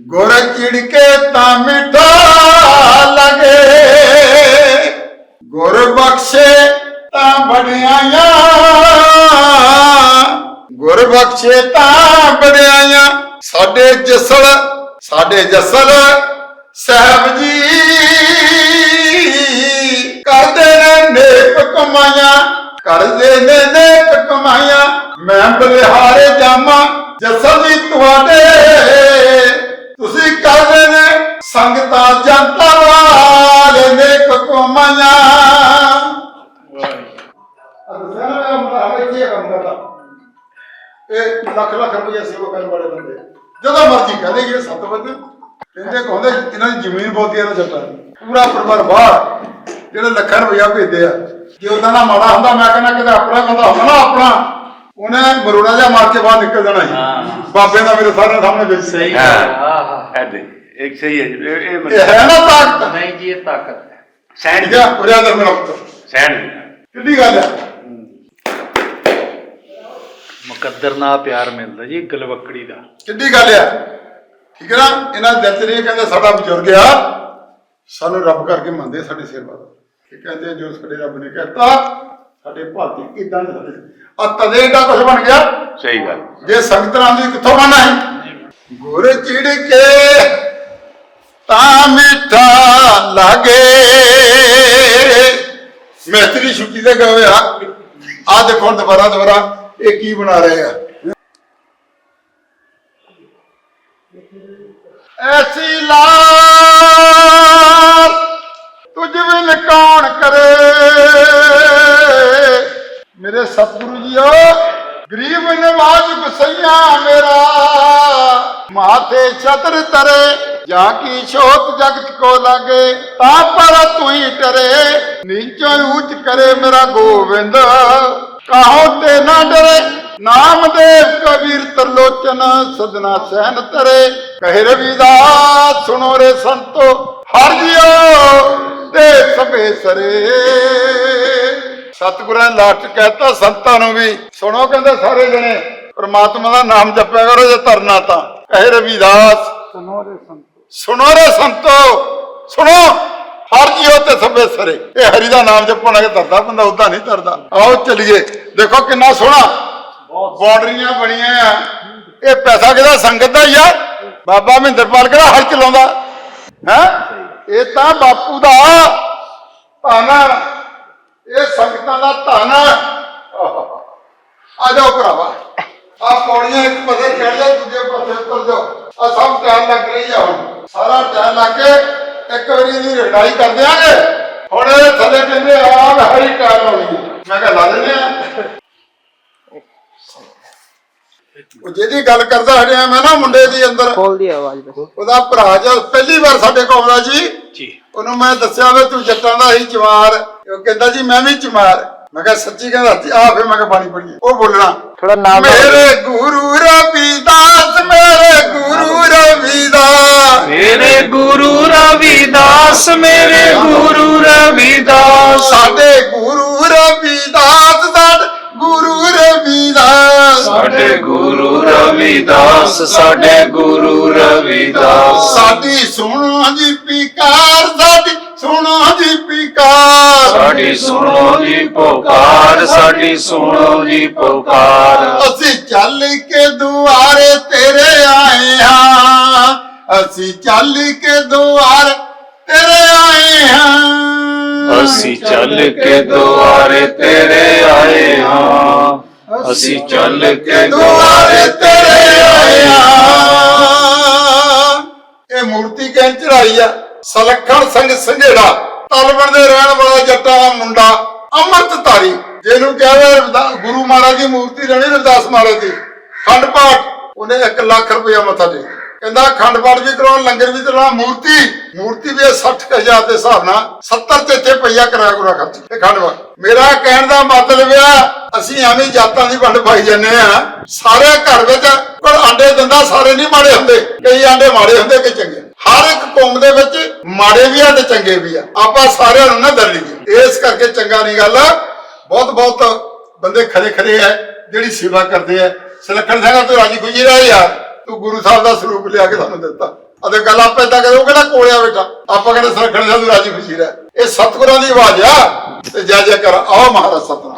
ਗੁਰ ਚਿੜਕੇ ਤਾਂ ਮਿੱਠਾ ਲਗੇ। ਗੁਰ ਬਖਸ਼ੇ ਤਾਂ ਬੜਿਆਈਆਂ। ਗੁਰ ਬਖਸ਼ੇ ਤਾਂ ਬੜਿਆਈਆਂ। ਸਾਡੇ ਜਸਲ ਸਾਡੇ ਜਸਲ ਸਾਹਿਬ ਜੀ ਕਰਦੇ ਨੇ ਨੇਕ ਕਮਾਈਆਂ। ਕਰਦੇ ਨੇ ਨੇਕ ਕਮਾਈਆਂ। ਮੈਂ ਬਲਿਹਾਰੇ ਜਾਵਾਂ। ਜਸਲ ਜੀ, ਤੁਹਾਡੇ ਸੰਗਤਾਂ ਜਨਤਾ ਵਾਲੇ ਨੇਕ ਕਮਾਈਆਂ ਅਦਸਨਾ ਮੇਰਾ ਮੁੰਡਾ ਹਵੇ ਕੀ ਕੰਮ ਕਰਦਾ ਇਹ ਲੱਖ ਲੱਖ ਰੁਪਏ ਸੇਵਾ ਕਰਨ ਵਾਲੇ ਬੰਦੇ। ਜਦੋਂ ਮਰਜ਼ੀ ਕਹਦੇ ਕਿ ਸੱਤ ਬੰਦੇ। ਕਹਿੰਦੇ ਕਹਿੰਦੇ ਇਹਨਾਂ ਦੀ ਜ਼ਮੀਨ ਬਹੁਤੀ ਹੈ ਨਾ ਜੱਟਾਂ ਦੀ। ਪੂਰਾ ਪਰਿਵਾਰ ਬਾਹਰ ਜਿਹੜੇ ਲੱਖਾਂ ਰੁਪਇਆ ਭੇਜਦੇ ਆ। ਜੇ ਉਹਦਾ ਨਾ ਮਾੜਾ ਹੁੰਦਾ ਮੈਂ ਕਹਿੰਦਾ ਕਿਤੇ ਆਪਣਾ ਬੰਦਾ ਹੁੰਦਾ ਨਾ ਆਪਣਾ। ਉਹਨੇ ਮਰੋੜਾ ਜਿਹਾ ਮਾਰ ਕੇ ਬਾਹਰ ਨਿਕਲ ਜਾਣਾ ਸੀ। ਬਾਬੇ ਦਾ ਮੇਰੇ ਸਾਰਿਆਂ ਸਾਹਮਣੇ ਵਿੱਚ ਸਹੀ ਹਾਂ। ਹੈ ਆਹ ਐਦੇ ਇੱਕ ਸਹੀ ਹੈ ਜੀ, ਇਹ ਇਹ ਇਹ ਮਤਲਬ ਹੈ ਨਾ ਤਾਕਤ। ਨਹੀਂ ਜੀ ਇਹ ਤਾਕਤ ਹੈ। ਸੈਂਡ ਠੀਕ ਹੈ ਉਰਿਆ ਦਰ ਮੇਰਾ ਪੁੱਤ। ਸੈਂਡ ਕਿੱਡੀ ਗੱਲ ਹੈ। ਮੁਕੱਦਰ ਨਾਲ ਪਿਆਰ ਮਿਲਦਾ ਜੀ ਗਲਵਕੜੀ ਦਾ। ਕਿੱਡੀ ਗੱਲ ਆ ਠੀਕ ਹੈ ਨਾ? ਇਹਨਾਂ ਦੇ ਦਿਲ 'ਚ ਨਹੀਂ ਕਹਿੰਦੇ ਸਾਡਾ ਬਜ਼ੁਰਗ ਆ। ਸਾਨੂੰ ਰੱਬ ਕਰਕੇ ਮੰਨਦੇ ਸਾਡੇ ਸੇਵਾ ਕਿ ਕਹਿੰਦੇ ਜੋ ਸਾਡੇ ਰੱਬ ਨੇ ਕਹਿਤਾ ਸਾਡੇ ਭਾਤੀ ਇਦਾਂ ਦੇ ਸਾਡੇ ਆ ਤਦੇ ਦਾ ਕੁਝ ਬਣ ਗਿਆ। ਸਹੀ ਗੱਲ। ਜੇ ਸੰਗਤ ਰਾਮ ਦੀ ਕਿੱਥੋਂ ਬਣਨਾ ਹੈ? ਗੁਰ ਚਿੜ ਕੇ ਤਾਂ ਮਿੱਠਾ ਲਾਗੇ। ਮਿਸਤਰੀ ਛੁੱਟੀ ਤੇ ਗਏ ਹੋਇਆ ਆ। ਦੇਖੋ ਦੁਬਾਰਾ ਦੁਬਾਰਾ ਇਹ ਕੀ ਬਣਾ ਰਹੇ ਆ। ਐਸੀ ਲਾਲ ਤੁਝ ਬਿਨ ਕੌਣ ਕਰੇ। ਮੇਰੇ ਸਤਿਗੁਰੂ ਜੀਓ, ਗਰੀਬ ਨਵਾਜ ਗੁਸਈਆ ਮੇਰਾ। ਮਾਥੇ ਛਤਰ ਤਰੇ। ਜਾਂ ਕੀ ਛੋਤ ਜਗਤ ਕੋ ਲਾਗੇ, ਤਾਂ ਪਰ ਤੂੰ ਹੀ ਟਰੇ। ਨੀਚੋਂ ਉੱਚ ਕਰੇ ਮੇਰਾ ਗੋਬਿੰਦ ਕਾਹੋ ਤੇ ਨਾ ਡਰੇ, ਨਾਮਦੇਵ ਕਬੀਰ ਤਰਲੋਚਨ ਸਦਨਾ ਸਹਿਨ ਤਰੇ। ਕਹੇ ਰਵਿਦਾਸ, ਸੁਣੋ ਰੇ ਸੰਤੋ, ਹਰ ਜਿਓ ਤੇ ਸਭੇ ਸਰੇ। ਸਤਿਗੁਰਾਂ ਨੇ ਲਾਸਟ ਕਹਿਤਾ ਸੰਤਾਂ ਨੂੰ ਵੀ, ਸੁਣੋ ਕਹਿੰਦੇ ਸਾਰੇ ਜਣੇ, ਪ੍ਰਮਾਤਮਾ ਦਾ ਨਾਮ ਜਪਿਆ ਕਰੋ ਜੇ ਧਰਨਾ ਤਾਂ। ਕਹੇ ਰਵਿਦਾਸ, ਸੁਣੋ ਰੇ ਸੰਤੋ। ਸੁਣੋ ਰੇ ਸੰਤੋ, ਸੁਣੋ। ਹਰ ਜੀਓ ਤੇ ਸਭੇ ਸਰੇ। ਇਹ ਹਰੀ ਦਾ ਨਾਮ ਜਪਣਾ ਕਿ ਧਰਦਾ ਬੰਦਾ ਉਦਾਂ ਨਹੀਂ ਧਰਦਾ। ਆਓ ਚਲੀਏ। ਦੇਖੋ ਕਿੰਨਾ ਸੋਹਣਾ। ਬਾਉਂਡਰੀਆਂ ਬਣੀਆਂ ਆ। ਇਹ ਪੈਸਾ ਕਿਹਦਾ? ਸੰਗਤ ਦਾ ਹੀ ਆ। ਬਾਬਾ ਮਹਿੰਦਰਪਾਲ ਕਿਹੜਾ ਹਲ ਚਲਾਉਂਦਾ? ਹੈ? ਇਹ ਤਾਂ ਬਾਪੂ ਦਾ ਧਨ ਇਹ ਸੰਗਤਾਂ ਦਾ ਧਨ ਆ। ਜਾਓ ਭਰਾਵਾ। ਆ ਪੌੜੀਆਂ ਇੱਕ ਪਾਸੇ ਚੜ ਜਾਓ ਦੂਜੇ ਪਾਸੇ ਉਤਰ ਜਾਓ। ਆ ਸਭ ਟਾਈਮ ਲੱਗ ਰਹੀ ਆ ਹੁਣ। ਸਾਰਾ ਟਾਈਮ ਲੱਗ ਕੇ ਇੱਕ ਵਾਰੀ ਇਹਦੀ ਰੜਾਈ ਕਰ ਦਿਆਂਗੇ। ਹੁਣ ਇਹ ਥੱਲੇ ਕਹਿੰਦੇ ਆ ਵੀ ਹਰੀ ਟਾਈਮ ਹੋਣੀ। ਮੈਂ ਕਿਹਾ ਲਾ ਦਿੰਦੇ ਆ। ਉਹ ਜਿਹਦੀ ਗੱਲ ਕਰਦਾ ਹਟਿਆ ਮੈਂ ਨਾ ਮੁੰਡੇ ਦੀ ਅੰਦਰ। ਖੋਲ ਦੀ ਆਵਾਜ਼ ਬਸ। ਉਹਦਾ ਭਰਾ ਜਦ ਪਹਿਲੀ ਵਾਰ ਸਾਡੇ ਕੋਲ ਆਉਂਦਾ ਜੀ ਜੀ। ਉਹਨੂੰ ਮੈਂ ਦੱਸਿਆ ਵੀ ਤੂੰ ਜੱਟਾਂ ਦਾ ਹੀ ਚਮਾਰ ਉਹ ਕਹਿੰਦਾ ਜੀ ਮੈਂ ਵੀ ਚਮਾਰ ਮੈਂ ਕਿਹਾ ਸੱਚੀ ਕਹਿੰਦਾ ਆ ਫੇ ਮੈਂ ਕਿਹਾ ਬਾਣੀ ਪੜੀਏ ਉਹ ਬੋਲਣਾ ਥੋੜਾ ਨਾਮ ਮੇਰੇ ਗੁਰੂ ਰਵਿਦਾਸ ਮੇਰੇ ਮੇਰੇ ਗੁਰੂ ਰਵਿਦਾਸ ਮੇਰੇ ਗੁਰੂ ਰਵਿਦਾਸ। ਸਾਡੇ ਗੁਰੂ ਰਵਿਦਾਸ ਸਾਡੇ ਗੁਰੂ ਰਵਿਦਾਸ। ਸਾਡੇ ਗੁਰੂ ਰਵਿਦਾਸ ਸਾਡੇ ਗੁਰੂ ਰਵਿਦਾਸ। ਸਾਡੀ ਸੁਣੋ ਜੀ ਪਿਕਾਰ ਸਾਡੀ ਸੁਣੋ ਜੀ ਪਿਕਾਰ। ਸਾਡੀ ਸੁਣੋ ਜੀ ਪੁਕਾਰ ਸਾਡੀ ਸੁਣੋ ਜੀ ਪੁਕਾਰ। ਅਸੀਂ ਚੱਲ ਕੇ ਦੁਆਰੇ ਤੇਰੇ ਆਏ ਹਾਂ। ਅਸੀਂ ਚੱਲ ਕੇ ਦੁਆਰ ਤੇਰੇ ਆਏ ਹਾਂ। ਅਸੀਂ ਚੱਲ ਕੇ ਦੁਆਰੇ ਤੇਰੇ ਆਏ ਹਾਂ। ਅਸੀਂ ਚੱਲ ਕੇ ਦੁਆਰੇ ਤੇਰੇ ਆਏ ਹਾਂ। ਇਹ ਮੂਰਤੀ ਕਹਿ ਚੜਾਈ ਆ? ਸਲੱਖਣ ਸਿੰਘ ਸੰਘੇੜਾ। ਤਲਵਣ ਦੇ ਰਹਿਣ ਵਾਲਾ ਜੱਟਾਂ ਦਾ ਮੁੰਡਾ ਅੰਮ੍ਰਿਤਧਾਰੀ। ਜਿਹਨੂੰ ਕਹਿੰਦੇ ਗੁਰੂ ਮਹਾਰਾਜ ਦੀ ਮੂਰਤੀ ਰਹਿਣੀ ਰਵਿਦਾਸ ਮਹਾਰਾਜ ਦੀ। ਖੰਡ ਪਾਠ ਉਹਨੇ 1 ਲੱਖ ਰੁਪਇਆ ਮੱਥਾ ਟੇਕ ਕਹਿੰਦਾ ਅਖੰਡ ਪਾਠ ਵੀ ਕਰਾਉਣ ਲੰਗਰ ਵੀ ਚਲਾਉਣਾ ਮੂਰਤੀ ਮੂਰਤੀ ਵੀ 60000 ਦੇ ਹਿਸਾਬ ਨਾਲ 70 ਤੇ ਇੱਥੇ ਪਈਆ ਕਰਾਇਆ ਗੁਰਾ ਖਰਚ ਇਹ ਖੰਡ ਪਾਠ ਮੇਰਾ ਕਹਿਣ ਦਾ ਮਤਲਬ ਆ, ਅਸੀਂ ਐਵੇਂ ਜਾਤਾਂ ਦੀ ਵੰਡ ਪਾਈ ਜਾਂਦੇ ਆ। ਸਾਰੇ ਘਰ ਵਿੱਚ ਪਰ ਆਂਡੇ ਦਿੰਦਾ, ਸਾਰੇ ਨਹੀਂ ਮਾੜੇ ਹੁੰਦੇ। ਕਈ ਆਂਡੇ ਮਾੜੇ ਹੁੰਦੇ ਕਿ ਚੰਗੇ। ਹਰ ਇੱਕ ਕੌਮ ਦੇ ਵਿੱਚ ਮਾੜੇ ਵੀ ਆ ਤੇ ਚੰਗੇ ਵੀ ਆ। ਆਪਾਂ ਸਾਰਿਆਂ ਨੂੰ ਨਾ ਦਰ ਲਈਏ। ਇਸ ਕਰਕੇ ਚੰਗਾ ਨਹੀਂ ਗੱਲ। ਬਹੁਤ ਬਹੁਤ ਬੰਦੇ ਖਰੇ ਖਰੇ ਆ, ਜਿਹੜੀ ਸੇਵਾ ਕਰਦੇ ਆ। ਸਲੱਖਣ ਸਿੰਘਾਂ, ਤੋਂ ਰਾਜੀ ਖੁਸ਼ੀ ਰਿਹਾ ਯਾਰ ਤੂੰ ਗੁਰੂ ਸਾਹਿਬ ਦਾ ਸਰੂਪ ਲਿਆ ਕੇ ਸਾਨੂੰ ਦਿੱਤਾ। ਅਤੇ ਗੱਲ ਆਪਾਂ ਏਦਾਂ ਕਰੇ ਉਹ ਕਿਹੜਾ ਕੋਲਿਆ ਬੈਠਾ ਆਪਾਂ ਕਹਿੰਦੇ ਸਰਖਣ ਸਾਧੂ ਰਾਜੀ ਖੁਸ਼ੀ ਰਹਿ ਇਹ ਸਤਿਗੁਰਾਂ ਦੀ ਆਵਾਜ਼ ਆ। ਤੇ ਜੈ ਜੈ ਕਰ ਆਓ ਮਹਾਰਾਜ ਸਤਨਾਮ।